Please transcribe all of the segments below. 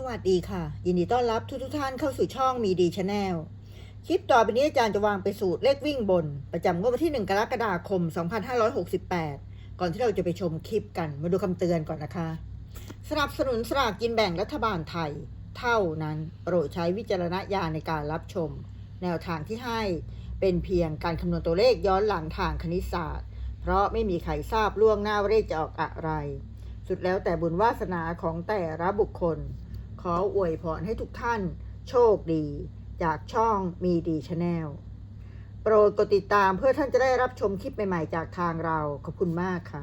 สวัสดีค่ะ ยินดีต้อนรับทุกทุกท่านเข้าสู่ช่องมีดีชาแนลคลิปต่อไปนี้อาจารย์จะวางไปสูตรเลขวิ่งบน ประจำงวดวันที่ 1 กรกฎาคม 2568 ก่อนที่เราจะไปชมคลิปกันมาดูคำเตือนก่อนนะคะ สนับสนุนสลากกินแบ่งรัฐบาลไทย เท่านั้นโปรดใช้วิจารณญาณในการรับชม แนวทางที่ให้เป็นเพียงการคำนวณตัวเลขย้อนหลังทางคณิตศาสตร์ เพราะไม่มีใครทราบล่วงหน้าว่าเลขจะออกอะไรสุดแล้วแต่บุญวาสนาของแต่ละบุคคล ออวยพรให้ทุกท่านโชคดี จากช่องมีดีชาแนลโปรดกดติดตามเพื่อท่านจะได้รับชมคลิปใหม่ ๆ จากทางเรา ขอบคุณมากค่ะ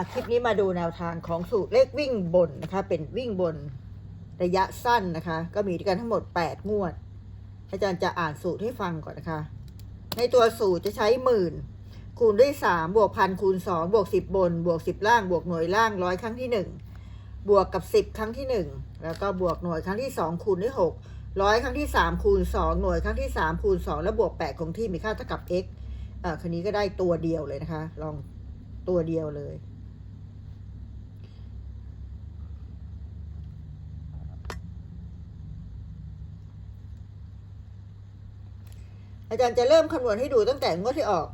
ะคลิปนี้มาดูแนวทางของสูตรเลขวิ่งบนนะคะ เป็นวิ่งบนระยะสั้นนะคะ ก็มีด้วยกันทั้งหมด 8 งวด อาจารย์จะอ่านสูตรให้ฟังก่อนนะคะ ในตัวสูตรจะใช้หมื่นคูณด้วย 3 บวกพันคูณ 2 บวก 10 บน บวก 10 ล่าง บวกหน่วยล่างร้อยครั้งที่1 บวกกับ 10 ครั้งที่ 1 แล้วก็บวกหน่วยครั้งที่ 2 คูณด้วย6ร้อยครั้งที่ 3 คูณ 2 หน่วยครั้งที่ 3 คูณ 2 แล้วบวก 8 คงที่มีค่าเท่ากับ x อ่าคันนี้ก็ได้ตัวเดียวเลยนะคะ ลองตัวเดียวเลยอาจารย์จะเริ่มคำนวณให้ดูตั้งแต่งวดที่ออก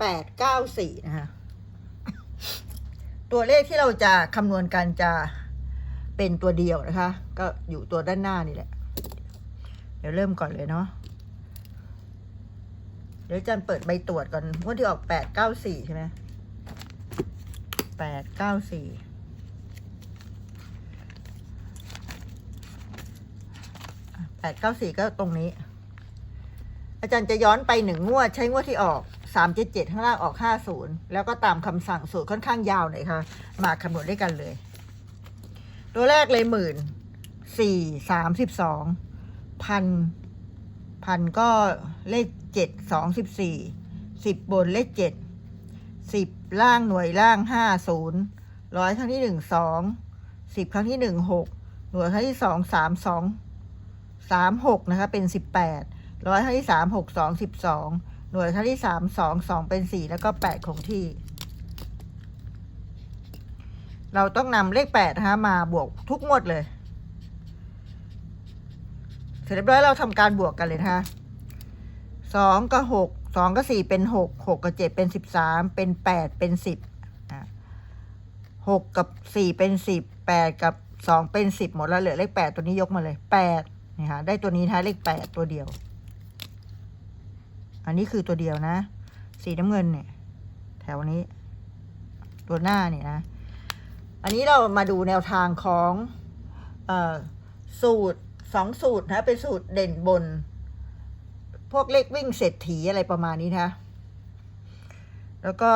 แปดเก้าสี่นะคะ ตัวเลขที่เราจะคำนวณกันจะ เป็นตัวเดียวนะคะ ก็อยู่ตัวด้านหน้านี่แหละ เดี๋ยวเริ่มก่อนเลยเนาะเดี๋ยวอาจารย์เปิดใบตรวจก่อนงวดที่ออกแปดเก้าสี่ใช่ไหมแปดเก้าสี่แปดเก้าสี่ก็ตรงนี้ อาจารย์จะย้อนไปหนึ่งงวด ใช้งวดที่ออกสามเจ็ดเจ็ดข้างล่างออกห้าศูนย์แล้วก็ตามคำสั่งสูตรค่อนข้างยาวหน่อยค่ะ มาคำนวณด้วยกันเลย ตัวแรกเลยหมื่นสี่สามสิบสองพันพันก็เลขเจ็ดสองสิบสี่สิบบนเลขเจ็ดสิบล่างหน่วยล่างห้าศูนย์ร้อยครั้งที่หนึ่งสองสิบครั้งที่หนึ่งหกหน่วยครั้งที่สองสามสองสามหกนะคะเป็นสิบแปดร้อยครั้งที่สามหกสองสิบสองหน่วยครั้งที่สามสองสองเป็นสี่แล้วก็แปดคงที่ เราต้องนำเลขแปดนะคะมาบวกทุกงวดเลย เสร็จเรียบร้อยเราทำการบวกกันเลยนะคะสองกับหกสองกับสี่เป็นหกหกกับเจ็ดเป็นสิบสามเป็นแปดเป็นสิบหกกับสี่เป็นสิบแปดกับสองเป็นสิบหมดแล้วเหลือเลขแปดตัวนี้ยกมาเลยแปดนี่ค่ะได้ตัวนี้นะคะเลขแปดตัวเดียว อันนี้คือตัวเดียวนะ สีน้ำเงินเนี่ย แถวนี้ ตัวหน้าเนี่ยนะ อันนี้เรามาดูแนวทางของอสูตรสองสูตรนะเป็นสูตรเด่นบน พวกเลขวิ่งเศรษฐีอะไรประมาณนี้นะแล้วก็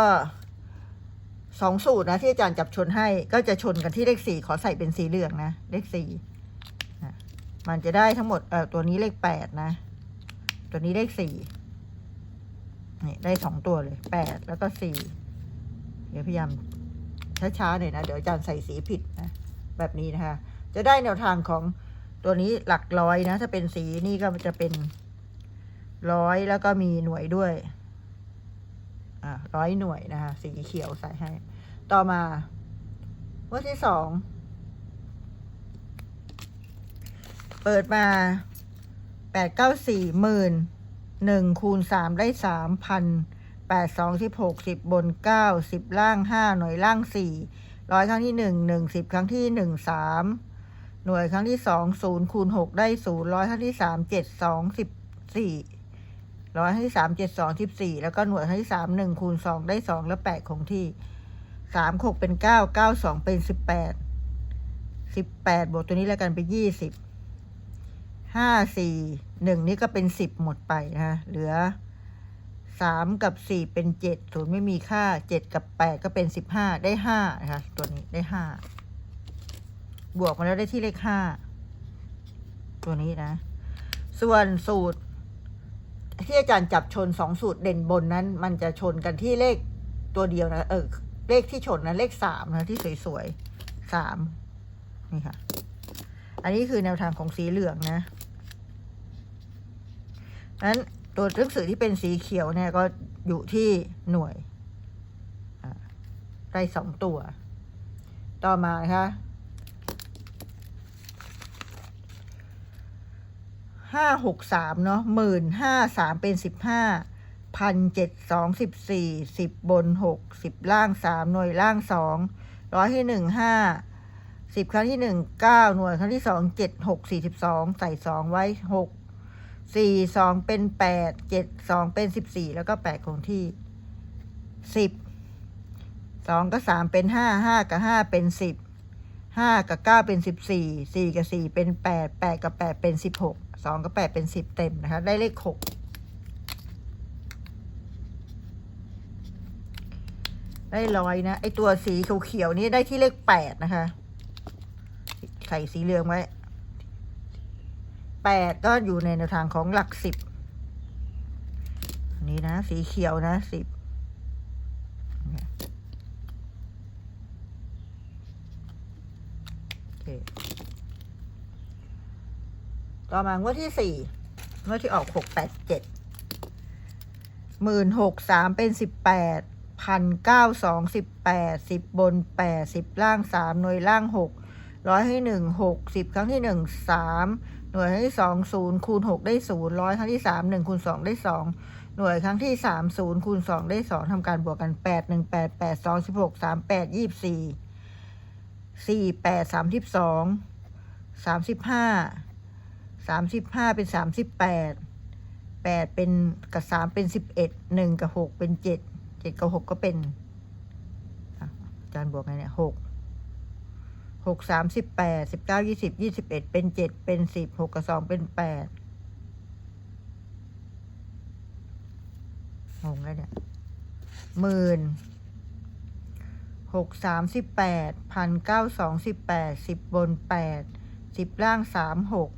สองสูตรนะที่อาจารย์จับชนให้ก็จะชนกันที่เลขสี่ขอใส่เป็นสีเหลืองนะ เลขสี่มันจะได้ทั้งหมดเออตัวนี้เลขแปดนะ ตัวนี้เลขสี่นี่ได้สองตัวเลยแปดแล้วก็สี่เดี๋ยวพยายาม ช้าๆหน่อยนะ เดี๋ยวอาจารย์ใส่สีผิดนะ แบบนี้นะคะ จะได้แนวทางของตัวนี้หลักร้อยนะ ถ้าเป็นสีนี่ก็จะเป็นร้อยแล้วก็มีหน่วยด้วย อ่าร้อยหน่วยนะคะ สีเขียวใส่ให้ ต่อมาวัที่สอง เปิดมาแปดเก้าสี่หมื่นหนึ่งคูณสามได้สามพัน แปดสองสิบหกสิบบนเก้าสิบล่างห้าหน่วยล่างสี่ร้อยครั้งที่หนึ่งหนึ่งสิบครั้งที่หนึ่งสามหน่วยครั้งที่สองศูนย์คูณหกได้ศูนย์ร้อยครั้งที่สามเจ็ดสองสิบสี่ร้อยครั้งที่สามเจ็ดสองสิบสี่แล้วก็หน่วยครั้งที่สามหนึ่งคูณสองได้สองแล้วแปดคงที่สามหกเป็นเก้าเก้าสองเป็นสิบแปดสิบแปดบวกตัวนี้แล้วกันเป็นยี่สิบห้าสี่หนึ่งนี่ก็เป็นสิบหมดไปนะคะเหลือ สามกับสี่เป็นเจ็ดศูนย์ไม่มีค่าเจ็ดกับแปดก็เป็นสิบห้าได้ห้านะคะตัวนี้ได้ห้าบวกมาแล้วได้ที่เลขห้าตัวนี้นะ ส่วนสูตร ที่อาจารย์จับชนสองสูตรเด่นบนนั้น มันจะชนกันที่เลขตัวเดียวนะ เออ เลขที่ชนนะเลขสามนะที่สวยๆสามนี่ค่ะ อันนี้คือแนวทางของสีเหลืองนะนั้น ตัวหนังสือที่เป็นสีเขียวเนี่ยก็อยู่ที่หน่วยได้สองตัว ต่อมานะคะห้าหกสามเนาะหมื่นห้าสามเป็นสิบห้าพันเจ็ดสองสิบสี่สิบบนหกสิบล่างสามหน่วยล่างสองร้อยที่หนึ่งห้าสิบครั้งที่หนึ่งเก้าหน่วยครั้งที่สองเจ็ดหกสี่สิบสองใส่สองไว้หก สี่สองเป็นแปดเจ็ดสองเป็นสิบสี่แล้วก็แปดคงที่สิบสองกับสามเป็นห้าห้ากับห้าเป็นสิบห้ากับเก้าเป็นสิบสี่สี่กับสี่เป็นแปดแปดกับแปดเป็นสิบหกสองกับแปดเป็นสิบเต็มนะคะ ได้เลขหกได้ร้อยนะไอตัวสีเขียวๆนี้ได้ที่เลขแปดนะคะ ใส่สีเหลืองไว้ แปดก็อยู่ในแนวทางของหลักสิบนี้นะ สีเขียวนะสิบโอเคต่อมางวดที่สี่งวดที่ออกหกแปดเจ็ดหมื่นหกสามเป็นสิบแปดพันเก้าสองสิบแปดสิบบนแปดสิบล่างสามหน่วยล่างหกร้อยให้หนึ่งหกสิบครั้งที่หนึ่งสาม หน่วยครั้งที่สองศูนย์คูณหกได้ศูนย์ร้อยครั้งที่สามหนึ่งคูณสองได้สองหน่วยครั้งที่สามศูนย์คูณสองได้สองทำการบวกกันแปดหนึ่งแปดแปดสองสิบหกสามแปดยี่สิบสี่สี่แปดสามสิบสองสามสิบห้าสามสิบห้าเป็นสามสิบแปดแปดเป็นกับสามเป็นสิบเอ็ดหนึ่งกับหกเป็นเจ็ดเจ็ดกับหกก็เป็นอะอาจารย์บวกไงเนี่ยหก หกสามสิบแปดสิบเก้ายี่สิบยี่สิบเอ็ดเป็นเจ็ดเป็นสิบหกกับสองเป็นแปดงงแล้วเนี่ยหมื่นหกสามสิบแปดพันเก้าสองสิบแปดสิบบนแปดสิบล่างสามหก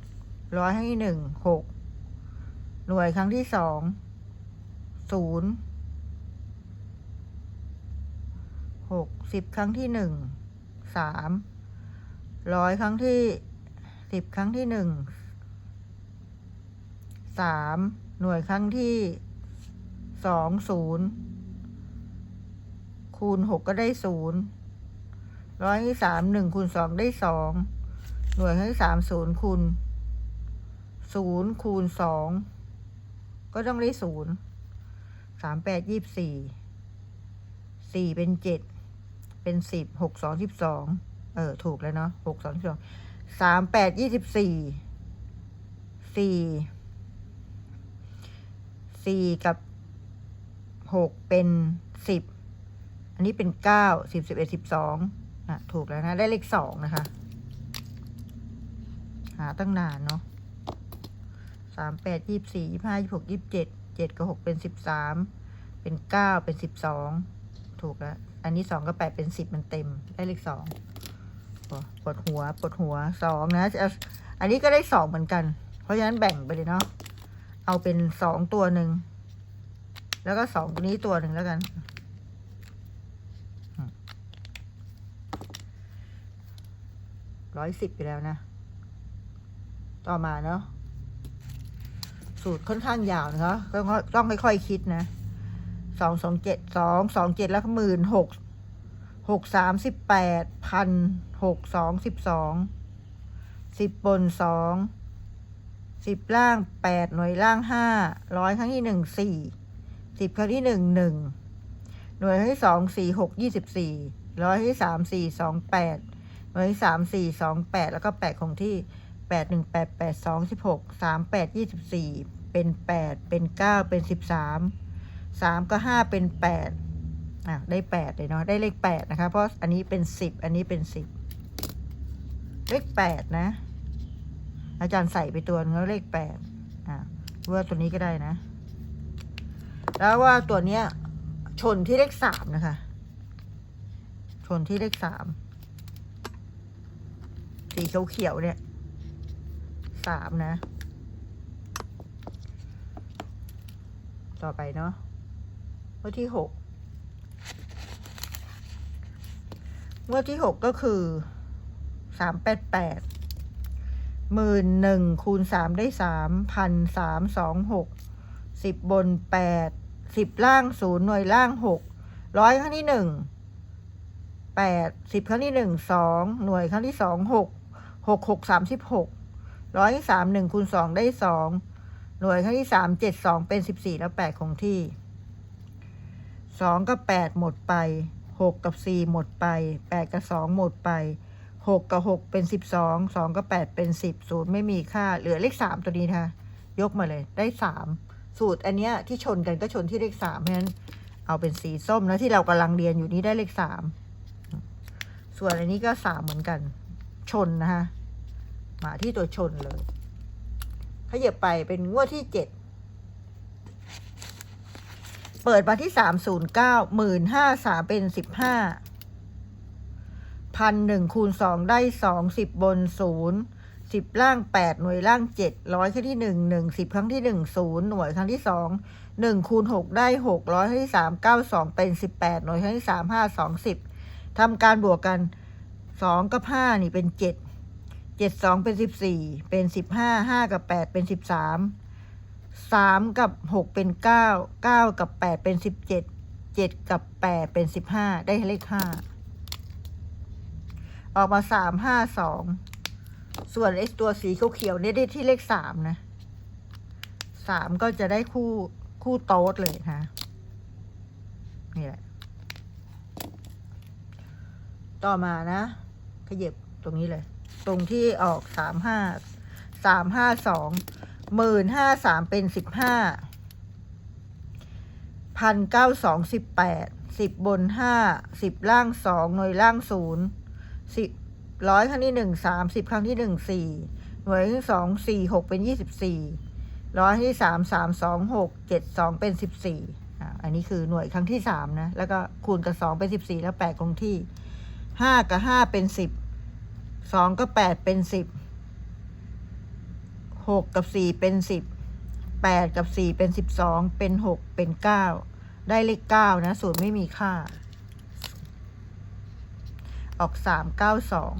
ร้อยให้หนึ่งหกหน่วยครั้งที่สองศูนย์หกสิบครั้งที่หนึ่งสาม ร้อยครั้งที่สิบครั้งที่หนึ่งสามหน่วยครั้งที่สองศูนย์คูณหกก็ได้ศูนย์ร้อยที่สามหนึ่งคูณสองได้สองหน่วยที่สามศูนย์คูณศูนย์คูณสองก็ต้องได้ศูนย์สามแปดยี่สี่สี่เป็นเจ็ดเป็นสิบหกสองสิบสอง เออ ถูกแล้วเนาะหกสองสิบสองสามแปดยี่สิบสี่สี่สี่กับหกเป็นสิบอันนี้เป็นเก้าสิบสิบเอ็ดสิบสองอะ ถูกแล้วนะ ได้เลขสองนะคะ หาตั้งนานเนาะสามแปดยี่สี่ยี่ห้ายี่หกยี่เจ็ดเจ็ดกับหกเป็นสิบสามเป็นเก้าเป็นสิบสองถูกแล้ว อันนี้สองกับแปดเป็นสิบมันเต็ม ได้เลขสอง ปวดหัวปวดหัวสองนะอาอันนี้ก็ได้สองเหมือนกัน เพราะฉะนั้นแบ่งไปเลยเนาะเอาเป็นสองตัวหนึ่งแล้วก็สองตัวนี้ตัวหนึ่งแล้วกันร้อยสิบไปแล้วนะ ต่อมาเนาะสูตรค่อนข้างยาวนะคะต้องต้องค่อยๆคิดนะสองสองเจ็ดสองสองเจ็ดแล้วก็หมื่นหก หกสามสิบแปดพันหกสองสิบสองสิบบนสองสิบล่างแปดหน่วยล่างห้าร้อยครั้งที่หนึ่งสี่สิบครั้งที่หนึ่งหนึ่งหน่วยที่สองสี่หกยี่สิบสี่ร้อยที่สามสี่สองแปดหน่วยที่สามสี่สองแปดแล้วก็แปดคงที่แปดหนึ่งแปดแปดสองสิบหกสามแปดยี่สิบสี่เป็นแปดเป็นเก้าเป็นสิบสามสามก็ห้าเป็นแปด อะได้แปดเลยเนาะได้เลขแปดนะคะ เพราะอันนี้เป็นสิบอันนี้เป็นสิบเลขแปดนะ อาจารย์ใส่ไปตัวนึงแล้วเลขแปดอะว่าตัวนี้ก็ได้นะ แล้วว่าตัวเนี้ย ชนที่เลขสามนะคะ ชนที่เลขสามสีเขียวๆเนี่ยสามนะ ต่อไปเนาะงวดที่หก งวดที่หกก็คือสามแปดแปดหมื่นหนึ่งคูณสามได้สามพันสามสองหกสิบบนแปดสิบล่างศูนย์หน่วยล่างหกร้อยครั้งที่หนึ่งแปดสิบครั้งที่หนึ่งสองหน่วยครั้งที่สองหกหกหกสามสิบหกร้อยสามหนึ่งคูณสองได้สองหน่วยครั้งที่สามเจ็ดสองเป็นสิบสี่แล้วแปดคงที่สองกับแปดหมดไป หกกับสี่หมดไปแปดกับสองหมดไปหกกับหกเป็นสิบสองสองกับแปดเป็นสิบศูนย์ไม่มีค่า เหลือเลขสามตัวนี้นะคะยกมาเลยได้สามสูตรอันเนี้ยที่ชนกันก็ชนที่เลขสามเพราะฉะนั้นเอาเป็นสีส้มแล้วที่เรากำลังเรียนอยู่นี้ได้เลขสามส่วนอันนี้ก็สามเหมือนกัน ชนนะคะมาที่ตัวชนเลยขยับไปเป็นงวดที่เจ็ด เปิดมาที่สามศูนย์เก้าหมื่นห้าสามเป็นสิบห้าพันหนึ่งคูณสองได้สองสิบบนศูนย์สิบล่างแปดหน่วยล่างเจ็ดร้อยครั้งที่หนึ่งหนึ่งสิบครั้งที่หนึ่งศูนย์หน่วยครั้งที่สองหนึ่งคูณหกได้หกร้อยครั้งที่สามเก้าสองเป็นสิบแปดหน่วยครั้งที่สามห้าสองสิบทำการบวกกันสองกับห้านี่เป็นเจ็ดเจ็ดสองเป็นสิบสี่เป็นสิบห้าห้ากับแปดเป็นสิบสาม สามกับหกเป็นเก้าเก้ากับแปดเป็นสิบเจ็ดเจ็ดกับแปดเป็นสิบห้าได้เลขห้าออกมาสามห้าสองส่วนไอ้ตัวสีเขียวๆเนี่ยได้ที่เลขสามนะสามก็จะได้คู่คู่โต๊ดเลยนะนี่แหละ ต่อมานะขยับตรงนี้เลย ตรงที่ออกสามห้าสามห้าสอง หมื่นห้าสามเป็นสิบห้าพันเก้าสองสิบแปดสิบบนห้าสิบล่างสองหน่วยล่างศูนย์สิบร้อยครั้งที่หนึ่งสามสิบครั้งที่หนึ่งสี่หน่วยที่สองสี่หกเป็นยี่สิบสี่ร้อยที่สามสามสองหกเจ็ดสองเป็นสิบสี่อันนี้คือหน่วยครั้งที่สามนะ แล้วก็คูณกับสองเป็นสิบสี่แล้วแปดคงที่ห้ากับห้าเป็นสิบสองกับแปดเป็นสิบ หกกับสี่เป็นสิบแปดกับสี่เป็นสิบสองเป็นหกเป็นเก้าได้เลขเก้านะศูนย์ไม่มีค่า ออกสามเก้าสอง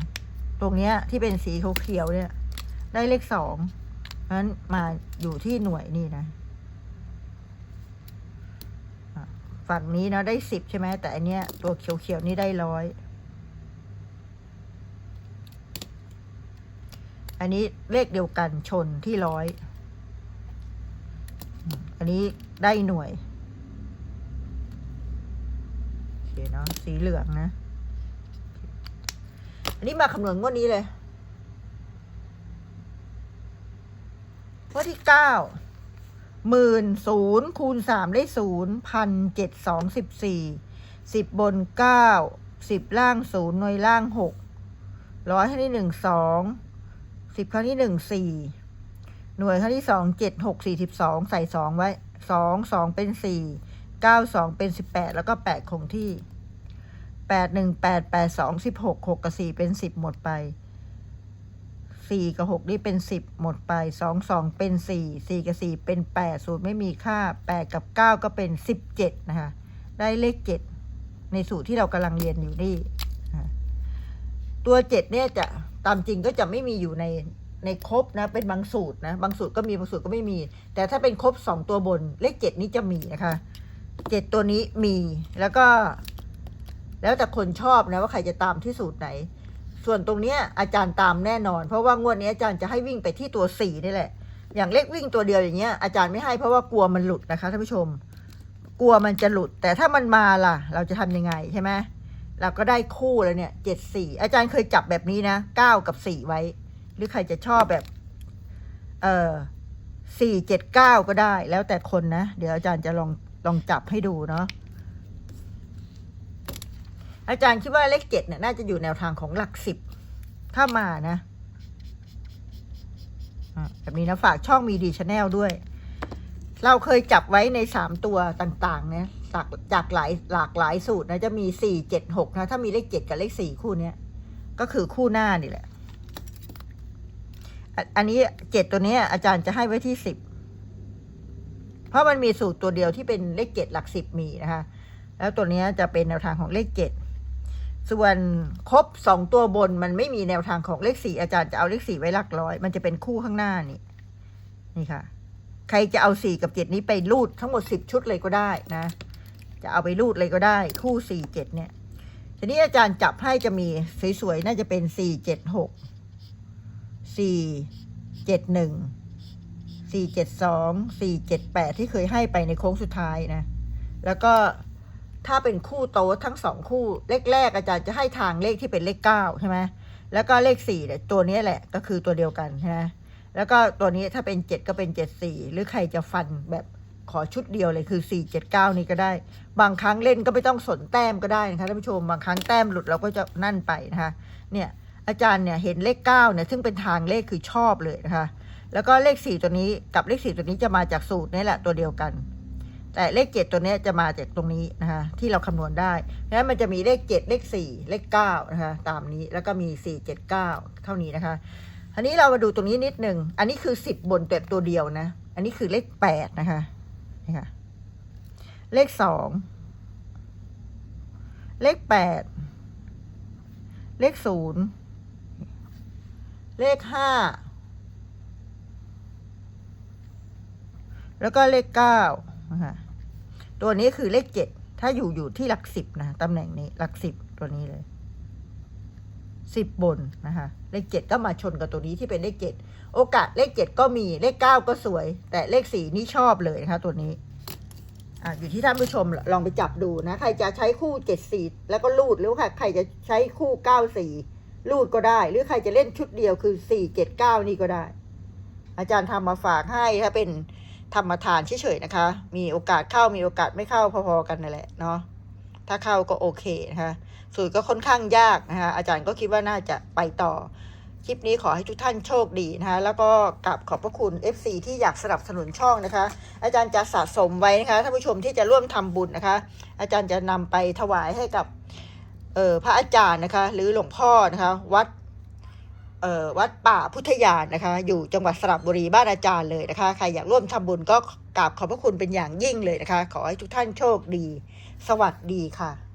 ตรงเนี้ยที่เป็นสีเขียวเนี่ย ได้เลขสองนั้นมาอยู่ที่หน่วยนี่นะอะฝั่งนี้เนาะได้สิบใช่ไหมแต่อันเนี้ยตัวเขียวๆนี่ได้ร้อย อันนี้เลขเดียวกันชนที่ร้อย อันนี้ได้หน่วยโอเคเนาะสีเหลืองนะ อันนี้มาคำนวณงวดนี้เลยงวดที่เก้าหมื่นศูนย์คูณสามได้ศูนย์พันเจ็ดสองสิบสี่สิบบนเก้าสิบล่างศูนย์หน่วยล่างหกร้อยให้ได้หนึ่งสอง สิบครั้งที่หนึ่งสี่หน่วยครั้งที่สองเจ็ดหกสี่สิบสองใส่สองไว้สองสองเป็นสี่เก้าสองเป็นสิบแปดแล้วก็แปดคงที่แปดหนึ่งแปดแปดสองสิบหกหกกับสี่เป็นสิบหมดไปสี่กับหกนี่เป็นสิบหมดไปสองสองเป็นสี่สี่กับสี่เป็นแปดสูตรไม่มีค่าแปดกับเก้าก็เป็นสิบเจ็ดนะคะได้เลขเจ็ดในสูตรที่เรากำลังเรียนอยู่นี่ตัวเจ็ดเนี่ยจะ ตามจริงก็จะไม่มีอยู่ในในครบนะ เป็นบางสูตรนะ บางสูตรก็มีบางสูตรก็ไม่มี แต่ถ้าเป็นครบสองตัวบน เลขเจ็ดนี้จะมีนะคะเจ็ดตัวนี้มีแล้วก็ แล้วแต่คนชอบนะว่าใครจะตามที่สูตรไหน ส่วนตรงเนี้ยอาจารย์ตามแน่นอน เพราะว่างวดนี้อาจารย์จะให้วิ่งไปที่ตัวสี่นี่แหละ อย่างเลขวิ่งตัวเดียวอย่างเงี้ยอาจารย์ไม่ให้เพราะว่ากลัวมันหลุดนะคะท่านผู้ชม กลัวมันจะหลุด แต่ถ้ามันมาล่ะ เราจะทำยังไงใช่ไหม เราก็ได้คู่แล้วเนี่ยเจ็ดสี่อาจารย์เคยจับแบบนี้นะเก้ากับสี่ไว้ หรือใครจะชอบแบบ เออสี่เจ็ดเก้าก็ได้ แล้วแต่คนนะ เดี๋ยวอาจารย์จะลองลองจับให้ดูเนาะอาจารย์คิดว่าเลขเจ็ดเนี่ยน่าจะอยู่แนวทางของหลักสิบถ้ามานะอะแบบนี้นะฝากช่องมีดีชาแนลด้วย เราเคยจับไว้ในสามตัวต่าง ๆ เนี่ย จากจากหลายหลากหลายสูตรนะจะมีสี่เจ็ดหกนะ ถ้ามีเลขเจ็ดกับเลขสี่คู่เนี้ย ก็คือคู่หน้านี่แหละ อันนี้เจ็ดตัวนี้อาจารย์จะให้ไว้ที่สิบเพราะมันมีสูตรตัวเดียวที่เป็นเลขเจ็ดหลักสิบมีนะคะ แล้วตัวนี้จะเป็นแนวทางของเลขเจ็ดส่วนครบสองตัวบนมันไม่มีแนวทางของเลขสี่อาจารย์จะเอาเลขสี่ไว้หลักร้อย มันจะเป็นคู่ข้างหน้านี่ นี่ค่ะ ใครจะเอาสี่กับเจ็ดนี้ไปรูดทั้งหมดสิบชุดเลยก็ได้นะ จะเอาไปรูดเลยก็ได้คู่สี่เจ็ดเนี่ยทีนี้อาจารย์จับให้จะมีสวยๆน่าจะเป็นสี่เจ็ดหกสี่เจ็ดหนึ่งสี่เจ็ดสองสี่เจ็ดแปดที่เคยให้ไปในโค้งสุดท้ายนะ แล้วก็ถ้าเป็นคู่โต๊ทั้งสองคู่เลขแรกอาจารย์จะให้ทางเลขที่เป็นเลขเก้าใช่ไหมแล้วก็เลขสี่เนี่ยตัวนี้แหละก็คือตัวเดียวกันใช่ไหมแล้วก็ตัวนี้ถ้าเป็นเจ็ดก็เป็นเจ็ดสี่หรือใครจะฟันแบบ ขอชุดเดียวเลยคือสี่เจ็ดเก้านี่ก็ได้ บางครั้งเล่นก็ไม่ต้องสนแต้มก็ได้นะคะท่านผู้ชมบางครั้งแต้มหลุดเราก็จะนั่นไปนะคะเนี่ยอาจารย์เนี่ยเห็นเลขเก้าเนี่ยซึ่งเป็นทางเลขคือชอบเลยนะคะแล้วก็เลขสี่ตัวนี้กับเลขสี่ตัวนี้จะมาจากสูตรนี่แหละตัวเดียวกัน แต่เลขเจ็ดตัวนี้จะมาจากตรงนี้นะคะที่เราคำนวณได้ดังนั้นมันจะมีเลขเจ็ดเลขสี่เลขเก้านะคะตามนี้แล้วก็มีสี่เจ็ดเก้าเท่านี้นะคะอันนี้เรามาดูตรงนี้นิดหนึ่งอันนี้คือสิบบนแต่ตัวเดียวนะอันนี้คือเลขแปดนะคะ นี่ค่ะ เลขสอง เลขแปด เลขศูนย์ เลขห้า แล้วก็เลขเก้านะคะตัวนี้คือเลขเจ็ด ถ้าอยู่อยู่ที่หลักสิบนะตำแหน่งนี้หลักสิบตัวนี้เลย สิบบนนะคะเลขเจ็ดก็มาชนกับตัวนี้ที่เป็นเลขเจ็ดโอกาสเลขเจ็ดก็มีเลขเก้าก็สวย แต่เลขสี่นี่ชอบเลยนะคะตัวนี้อ่าอยู่ที่ท่านผู้ชมลองไปจับดูนะ ใครจะใช้คู่เจ็ดสี่แล้วก็ลูดหรือว่าใครจะใช้คู่เก้าสี่ลูดก็ได้ หรือใครจะเล่นชุดเดียวคือสี่เจ็ดเก้านี่ก็ได้ อาจารย์ทำมาฝากให้ถ้าเป็นธรรมทานเฉยๆนะคะ มีโอกาสเข้ามีโอกาสไม่เข้าพอๆกันนั่นแหละเนาะถ้าเข้าก็โอเคนะคะ สูตรก็ค่อนข้างยากนะคะอาจารย์ก็คิดว่าน่าจะไปต่อ คลิปนี้ขอให้ทุกท่านโชคดีนะคะแล้วก็กลับขอบพระคุณ FC ที่อยากสนับสนุนช่องนะคะ อาจารย์จะสะสมไว้นะคะท่านผู้ชมที่จะร่วมทำบุญนะคะ อาจารย์จะนำไปถวายให้กับออพระอาจารย์นะคะ หรือหลวงพ่อนะคะวัดออวัดป่าพุทธยานนะคะ อยู่จังหวัดสระบุรีบ้านอาจารย์เลยนะคะ ใครอยากร่วมทำบุญก็กราบขอบพระคุณเป็นอย่างยิ่งเลยนะคะ ขอให้ทุกท่านโชคดี สวัสดีค่ะ